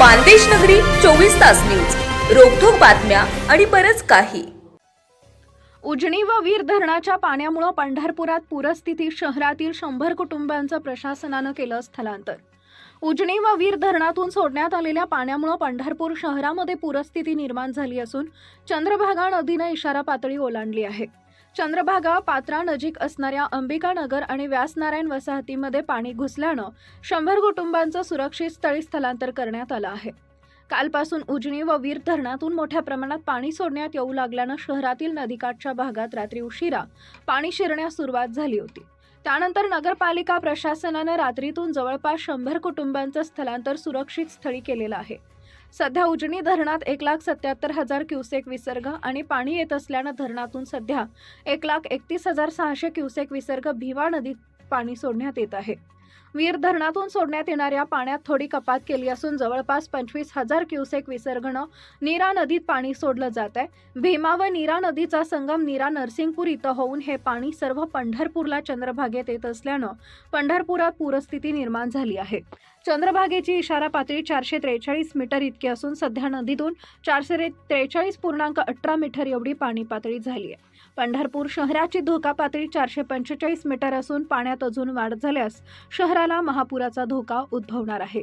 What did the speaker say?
मानदेश नगरी चोवीस तास न्यूज. रोखोक बातम्या आणि बरच काही. उजनी व वीर धरणाच्या पाण्यामुळे पंढरपुरात पूरस्थिती शहरातील शंभर कुटुंबांचं प्रशासनानं केलं स्थलांतर. उजनी व वीर धरणातून सोडण्यात आलेल्या पाण्यामुळे पंढरपूर शहरामध्ये पूरस्थिती निर्माण झाली असून चंद्रभागा नदीनं इशारा पातळी ओलांडली आहे. चंद्रभागा पात्रा नजीक असणाऱ्या अंबिकानगर आणि व्यासनारायण वसाहतीमध्ये पाणी घुसल्यानं शंभर कुटुंबांचं सुरक्षित स्थळी स्थलांतर करण्यात आलं आहे. कालपासून उजनी व वीर धरणातून मोठ्या प्रमाणात पाणी सोडण्यात येऊ लागल्यानं शहरातील नदीकाठच्या भागात रात्री उशिरा पाणी शिरण्यास सुरुवात झाली होती. त्यानंतर नगरपालिका प्रशासनानं रात्रीतून जवळपास शंभर कुटुंबांचं स्थलांतर सुरक्षित स्थळी केलेलं आहे. सध्या उजनी धरणात एक लाख सत्याहत्तर हजार क्युसेक विसर्ग आणि पाणी येत असल्यानं धरणातून सध्या एक लाख एकतीस हजार सहाशे क्युसेक विसर्ग भीमा नदीत पाणी सोडण्यात येत आहे. वीर धरणातून सोडण्यात येणाऱ्या पाण्यात थोडी कपात केली असून जवळपास पंचवीस हजार क्युसेक विसर्गनं नीरा नदीत पाणी सोडलं जात आहे. भीमा व नीरा नदीचा संगम नीरा नरसिंगपूर इथं होऊन हे पाणी सर्व पंढरपूरला चंद्रभागेत येत असल्यानं पंढरपुरात पूरस्थिती निर्माण झाली आहे. चंद्रभागेची इशारा पातळी चारशे त्रेचाळीस मीटर इतकी असून सध्या नदीतून चारशे त्रेचाळीस पूर्णांक अठरा मीटर एवढी पाणी पातळी झाली आहे. पंढरपूर शहराची धोका पातळी चारशे पंचेचाळीस मीटर असून पाण्यात अजून वाढ झाल्यास शहराला महापुराचा धोका उद्भवणार आहे.